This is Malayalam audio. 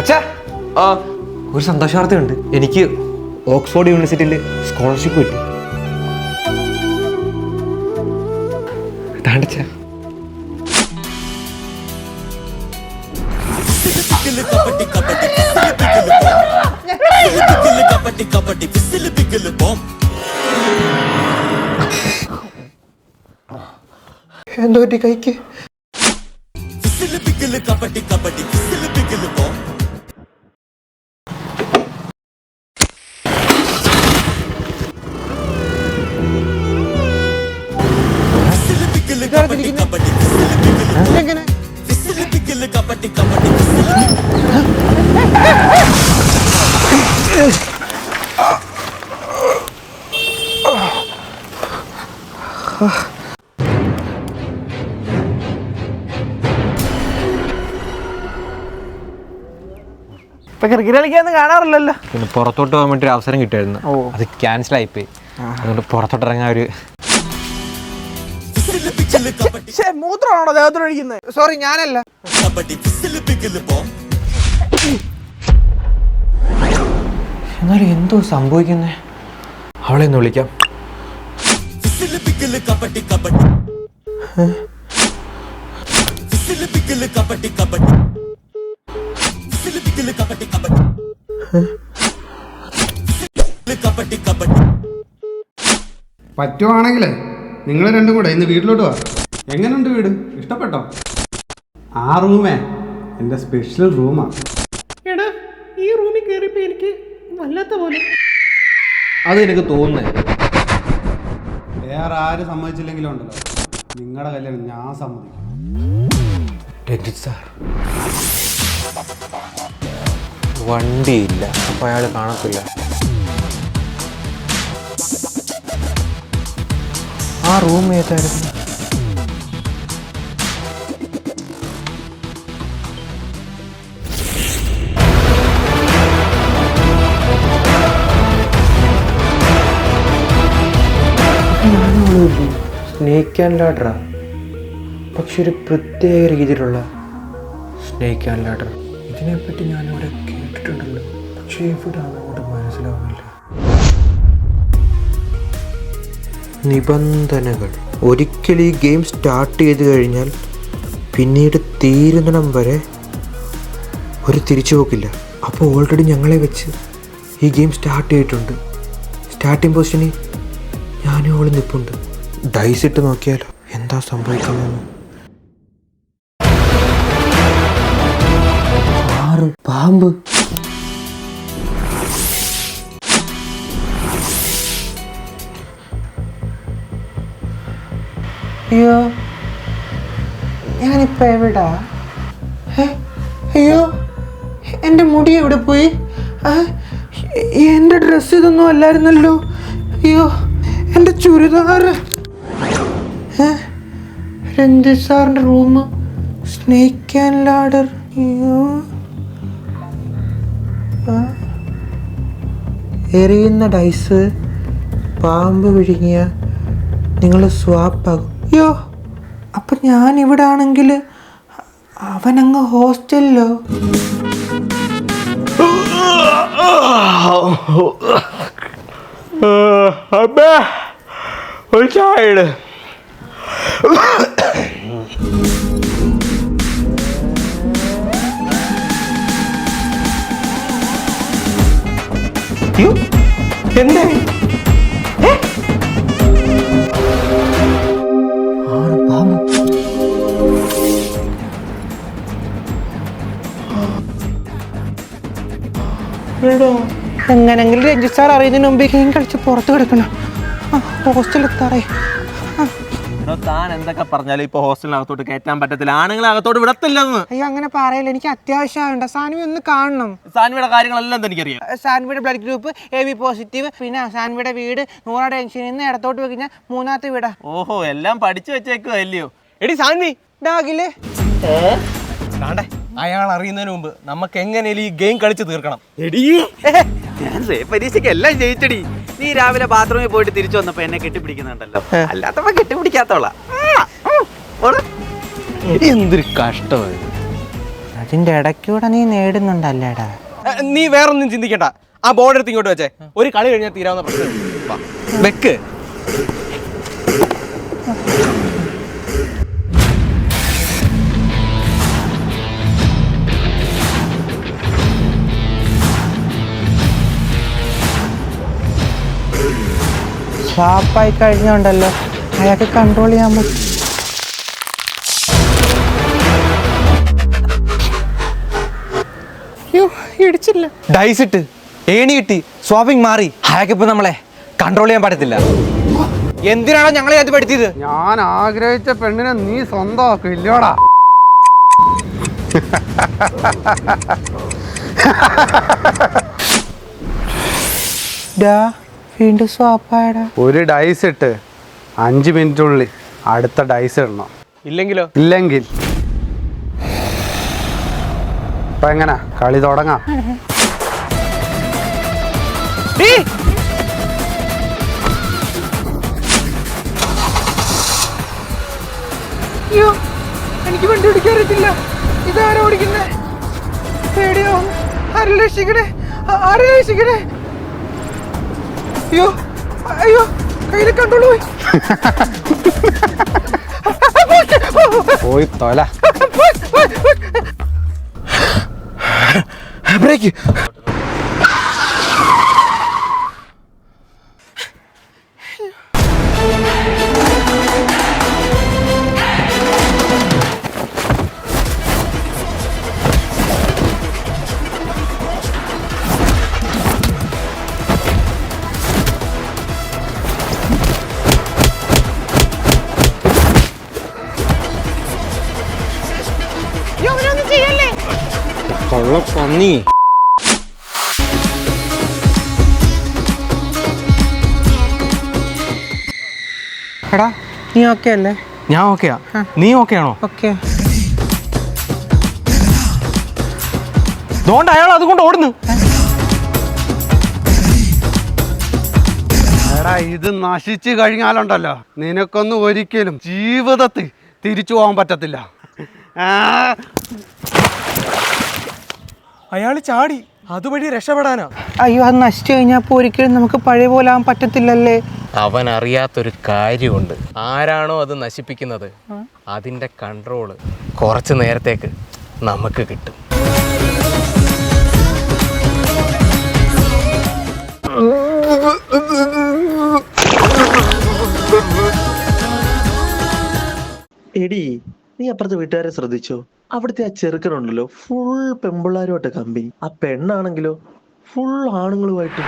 അച്ഛാ. ആ ഒരു സന്തോഷ വാർത്തയുണ്ട് എനിക്ക് ഓക്സ്ഫോർഡ് യൂണിവേഴ്സിറ്റിയിൽ സ്കോളർഷിപ്പ് കിട്ടി. താണ്ടച്ച എന്തോ പറ്റി കൈക്ക്? എങ്ങനെ ഇപ്പൊ ക്രിക്കറ്റ് കളിക്കാന്ന് കാണാറില്ലല്ലോ. പിന്നെ പുറത്തോട്ട് പോകാൻ വേണ്ടി ഒരു അവസരം കിട്ടുമായിരുന്നു ഓ. അത് ക്യാൻസൽ ആയിപ്പോയി അതുകൊണ്ട് പുറത്തോട്ട് ഇറങ്ങാൻ ഒരു മൂത്രമാണോ ദേഹത്തോടൊഴിക്കുന്നത് സോറി ഞാനല്ല. എന്നാലും എന്തോ സംഭവിക്കുന്നേ? അവളെ ഒന്ന് വിളിക്കാം. പറ്റുവാണെങ്കിലേ നിങ്ങൾ രണ്ടും കൂടെ ഇന്ന് വീട്ടിലോട്ട് വാ. എങ്ങനെയുണ്ട് വീട്? ഇഷ്ടപ്പെട്ടോ? ആ റൂമേ. എന്റെ സ്പെഷ്യൽ റൂമാണ് എടാ ഈ റൂമിൽ കയറിയപ്പോ എനിക്ക് വല്ലാത്ത പോലെ. അത് എനിക്ക് തോന്നുന്നേ. വേറെ ആര് സമ്മതിച്ചില്ലെങ്കിലും ഉണ്ടല്ലോ. നിങ്ങളുടെ കല്യാണം ഞാൻ സമ്മതിക്കും. സാർ. വണ്ടിയില്ല. അപ്പൊ അയാൾ കാണത്തില്ല. ആ റൂം ഏതായിരുന്നു? സ്നേക്ക് ആൻഡ് ലാഡറാ പക്ഷെ ഒരു പ്രത്യേക രീതിയിലുള്ള സ്നേക്ക് ആൻഡ് ലാഡർ ഇതിനെപ്പറ്റി ഞാനിവിടെ കേട്ടിട്ടുണ്ടല്ലോ. പക്ഷേ ഇവിടെ അങ്ങോട്ട് മനസ്സിലാവുന്നില്ല. നിബന്ധനകൾ. ഒരിക്കൽ ഈ ഗെയിം സ്റ്റാർട്ട് ചെയ്ത് കഴിഞ്ഞാൽ പിന്നീട് തീരുന്നിടം വരെ ഒരു തിരിച്ചുപോക്കില്ല. അപ്പോൾ ഓൾറെഡി ഞങ്ങളെ വെച്ച് ഈ ഗെയിം സ്റ്റാർട്ട് ചെയ്തിട്ടുണ്ട്. സ്റ്റാർട്ടിംഗ് പൊസിഷനിൽ ഞാനും ഓൾ നിൽപ്പുണ്ട് ഡൈസ് ഇട്ട് നോക്കിയാലോ? എന്താ സംഭവിക്കുന്നതെന്ന്? പാമ്പ്. അയ്യോ ഞാനിപ്പോ എവിടാ? അയ്യോ എന്റെ മുടി എവിടെ പോയി? എന്റെ ഡ്രസ്സ് ഇതൊന്നും അല്ലായിരുന്നല്ലോ. അയ്യോ എന്റെ ചുരിദാർ? രഞ്ജിത് സാറിന്റെ റൂം സ്നേക്ക് ആൻഡ് ലാഡർ. എറിയുന്ന ഡൈസ് പാമ്പ് വിഴുങ്ങിയ നിങ്ങൾ സ്വാപ്പാകും അയ്യോ അപ്പം ഞാൻ ഇവിടെ ആണെങ്കിൽ അവനങ്ങ് ഹോസ്റ്റലിലോ അമ്മേ ഒരു ചായ അയ്യോ എന്തേ? എങ്ങനെങ്കിലും രഞ്ജിത് സാർ അറിയുന്നതിന് മുമ്പ് ഗെയിം കളിച്ച് പുറത്ത് കിടക്കണം. ഹോസ്റ്റലിൽ എത്താറേ താൻ എന്തൊക്കെ പറഞ്ഞാലും ഇപ്പൊ ഹോസ്റ്റലിനകത്തോട്ട് കയറ്റാൻ പറ്റത്തില്ല. ആണുങ്ങളെ അകത്തോട്ട് വിടത്തില്ലെന്ന്. അയ്യോ അങ്ങനെ പറയില്ല എനിക്ക് അത്യാവശ്യമുണ്ട് സാൻവി ഒന്ന് കാണണം. സാൻവിയുടെ കാര്യങ്ങളെല്ലാം എനിക്കറിയാം സാൻവിയുടെ blood group A B positive പിന്നെ സാൻവിയുടെ വീട് നൂറാ ജംഗ്ഷനിൽ നിന്ന് ഇടത്തോട്ട് വെക്കുന്ന മൂന്നാമത്തെ വീടാ. ഓഹോ എല്ലാം പഠിച്ചു വെച്ചേക്കുക അല്ലയോ എടി സാൻവി ഡാഗിൽ അയാൾ അറിയുന്നതിന് മുമ്പ് നമുക്ക് എങ്ങനെയും ഈ ഗെയിം കളിച്ച് തീർക്കണം. എടീ ഞാൻ പരീക്ഷയ്ക്ക് എല്ലാം ജയിച്ചടി. നീ രാവിലെ ബാത്റൂമിൽ പോയിട്ട് തിരിച്ചു വന്നപ്പോ എന്നെ കെട്ടിപ്പിടിക്കുന്നുണ്ടല്ലോ. അല്ലാത്തപ്പോ കെട്ടിപ്പിടിക്കാത്തോളാ. എന്തൊരു കഷ്ടമായി അതിന്റെ ഇടയ്ക്കൂടെ നീ നേടുന്നുണ്ടല്ലേടാ. നീ വേറൊന്നും ചിന്തിക്കണ്ട. ആ ബോർഡ് എടുത്ത് ഇങ്ങോട്ട് വെച്ചേ. ഒരു കളി കഴിഞ്ഞാൽ തീരാവുന്ന പ്രശ്നം. വാ. വെക്ക്. ഷാപ്പായി കഴിഞ്ഞുണ്ടല്ലോ. അയാൾക്ക് കൺട്രോൾ ചെയ്യാൻ പറ്റും. ഇടിച്ചില്ല. ഡൈസ് ഇട്ട് ഏണി കിട്ടി സ്വാപ്പിംഗ് മാറി. നമ്മളെ കൺട്രോൾ ചെയ്യാൻ പറ്റത്തില്ല. എന്തിനാണോ ഞങ്ങളെ അത് പഠിച്ചത് ഞാൻ ആഗ്രഹിച്ച പെണ്ണിനെ നീ സ്വന്തമാക്കും ഡാ വീണ്ടും സ്വാപ്പായടാ ഒരു ഡൈസ് ഇട്ട് അഞ്ച് മിനിറ്റ് ഉള്ളിൽ അടുത്ത ഡൈസ് ഇടണം. ഇല്ലെങ്കിലോ? ഇല്ലെങ്കിൽ. ഇപ്പൊ എങ്ങനാ? കളി തുടങ്ങാം. അയ്യോ എനിക്ക് വണ്ടി ഓടിക്കാൻ അറിയത്തില്ല. ഇതാരാ ഓടിക്കുന്നേ? പേടിയോ ആരെ രക്ഷിക്കണേ? ആ- രക്ഷിക്കണേ? അയ്യോ അയ്യോ കയ്യിൽ കണ്ടോളൂ. പോയി തോല. തൊല ബ്രേക്ക് പന്നി എടാ നീ ഓക്കെ അല്ലേ? ഞാൻ ഓക്കെയാ നീ ഓക്കെ ആണോ? ഓക്കെ അതുകൊണ്ട് അയാൾ അതുകൊണ്ട് ഓടുന്നു. എടാ ഇത് നശിച്ചു കഴിഞ്ഞാലുണ്ടല്ലോ. നിനക്കൊന്നും ഒരിക്കലും ജീവിതത്തിൽ തിരിച്ചു പോകാൻ പറ്റത്തില്ല. ആ, അയാൾ ചാടി. അതുവഴി രക്ഷപ്പെടാനാ. അയ്യോ അത് നശിച്ചു കഴിഞ്ഞാൽ ഇപ്പോൾ ഒരിക്കലും നമുക്ക് പഴയ പോലെ ആവാൻ പറ്റത്തില്ലല്ലേ? അവൻ അറിയാത്തൊരു കാര്യമുണ്ട്. ആരാണോ അത് നശിപ്പിക്കുന്നത്? അതിന്റെ കൺട്രോൾ കുറച്ച് നേരത്തേക്ക് നമുക്ക് കിട്ടും. നീ അപ്പുറത്തെ വീട്ടുകാരെ ശ്രദ്ധിച്ചോ? അവിടുത്തെ ആ ചെറുക്കനുണ്ടല്ലോ ഫുൾ പെമ്പിള്ളാരുമായിട്ട് കമ്പനി. ആ പെണ്ണാണെങ്കിലോ ഫുൾ ആണുങ്ങളുമായിട്ട്.